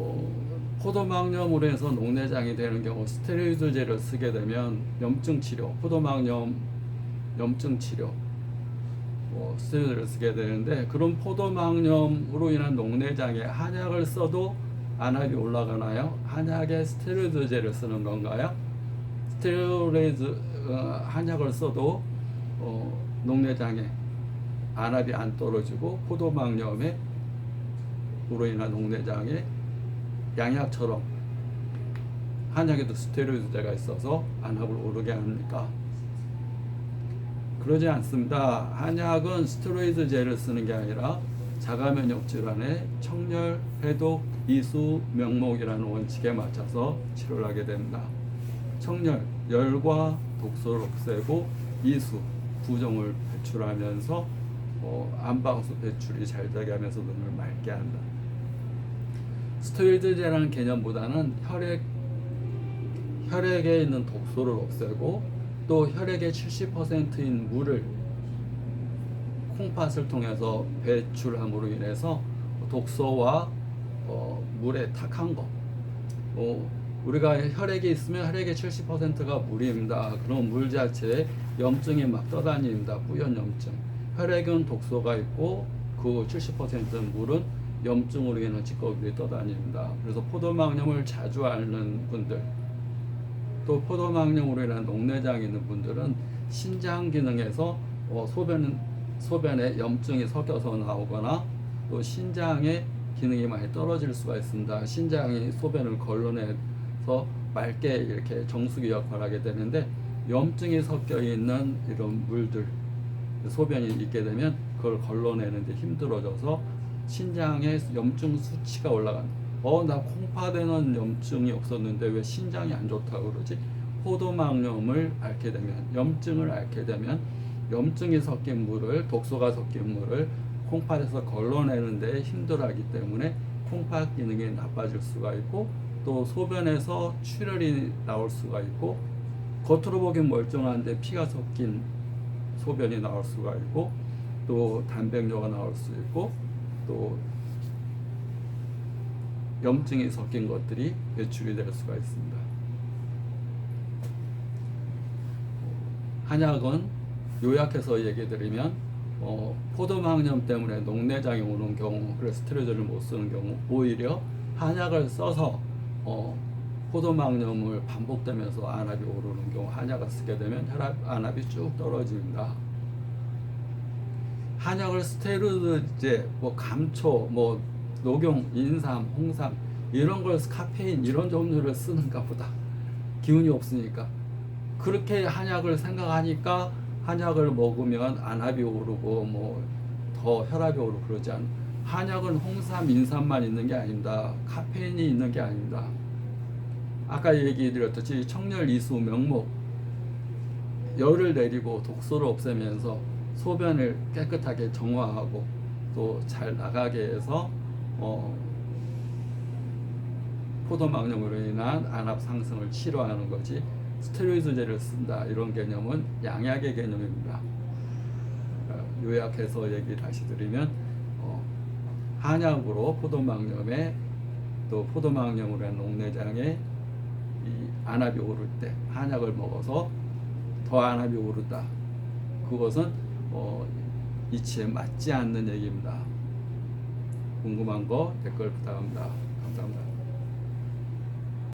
어, 포도막염으로 해서 녹내장이 되는 경우 스테로이드제를 쓰게 되면 염증 치료, 포도막염 염증 치료, 뭐 스테로이드를 쓰게 되는데 그런 포도막염으로 인한 녹내장에 한약을 써도 안압이 올라가나요? 한약에 스테로이드제를 쓰는 건가요? 스테로이드 어, 한약을 써도 어, 녹내장에 안압이 안 떨어지고 포도막염에 으로 인한 녹내장에 양약처럼 한약에도 스테로이드제가 있어서 안압을 오르게 합니까? 그러지 않습니다. 한약은 스테로이드제를 쓰는 게 아니라 자가면역 질환의 청열, 해독, 이수, 명목이라는 원칙에 맞춰서 치료를 하게 됩니다. 청열, 열과 독소를 없애고 이수, 부종을 배출하면서 어, 안방수 배출이 잘 되게 하면서 눈을 맑게 한다. 스테로이드제라는 개념보다는 혈액 혈액에 있는 독소를 없애고 또 혈액의 70%인 물을 콩팥을 통해서 배출함으로 인해서 독소와 어, 물의 탁한 것. 어, 우리가 혈액에 있으면 혈액의 70%가 물입니다. 그럼 물 자체에 염증이 막 떠다닙니다. 뿌연 염증. 혈액은 독소가 있고 그 70%는 물은 염증으로 인한 찌꺼기들이 떠다닙니다. 그래서 포도막염을 자주 앓는 분들, 또 포도막염으로 인한 녹내장이 있는 분들은 신장 기능에서 어, 소변 소변에 염증이 섞여서 나오거나 또 신장의 기능이 많이 떨어질 수가 있습니다. 신장이 소변을 걸러내서 맑게 이렇게 정수기 역할을 하게 되는데 염증이 섞여 있는 이런 물들 소변이 있게 되면 그걸 걸러내는데 힘들어져서 신장의 염증 수치가 올라간. 어, 나 콩팥에는 염증이 없었는데 왜 신장이 안 좋다고 그러지? 포도막염을 앓게 되면, 염증을 앓게 되면 염증이 섞인 물을, 독소가 섞인 물을 콩팥에서 걸러내는데 힘들어하기 때문에 콩팥 기능이 나빠질 수가 있고 또 소변에서 출혈이 나올 수가 있고 겉으로 보기엔 멀쩡한데 피가 섞인 소변이 나올 수가 있고 또 단백뇨가 나올 수 있고 또 염증이 섞인 것들이 배출이 될 수가 있습니다. 한약은 요약해서 얘기 드리면 어, 포도막염 때문에 녹내장이 오는 경우 그래서 스테로이드를 못 쓰는 경우 오히려 한약을 써서 어, 포도막염을 반복되면서 안압이 오르는 경우 한약을 쓰게 되면 혈압 안압이 쭉 떨어집니다. 한약을 스테로이드제, 뭐 감초, 뭐 녹용, 인삼, 홍삼 이런 걸 카페인 이런 종류를 쓰는가 보다. 기운이 없으니까 그렇게 한약을 생각하니까 한약을 먹으면 안압이 오르고 뭐 더 혈압이 오르고 그러지 않. 한약은 홍삼, 인삼만 있는 게 아닙니다. 카페인이 있는 게 아닙니다. 아까 얘기 드렸듯이 청열, 이수, 명목 열을 내리고 독소를 없애면서 소변을 깨끗하게 정화하고 또 잘 나가게 해서 어, 포도막염으로 인한 안압 상승을 치료하는 거지 스테로이드제를 쓴다 이런 개념은 양약의 개념입니다. 어, 요약해서 얘기 다시 드리면 어, 한약으로 포도막염에 또 포도막염으로 한 녹내장에 이 안압이 오를 때 한약을 먹어서 더 안압이 오르다. 그것은 어, 이치에 맞지 않는 얘기입니다. 궁금한 거 댓글 부탁합니다. 감사합니다.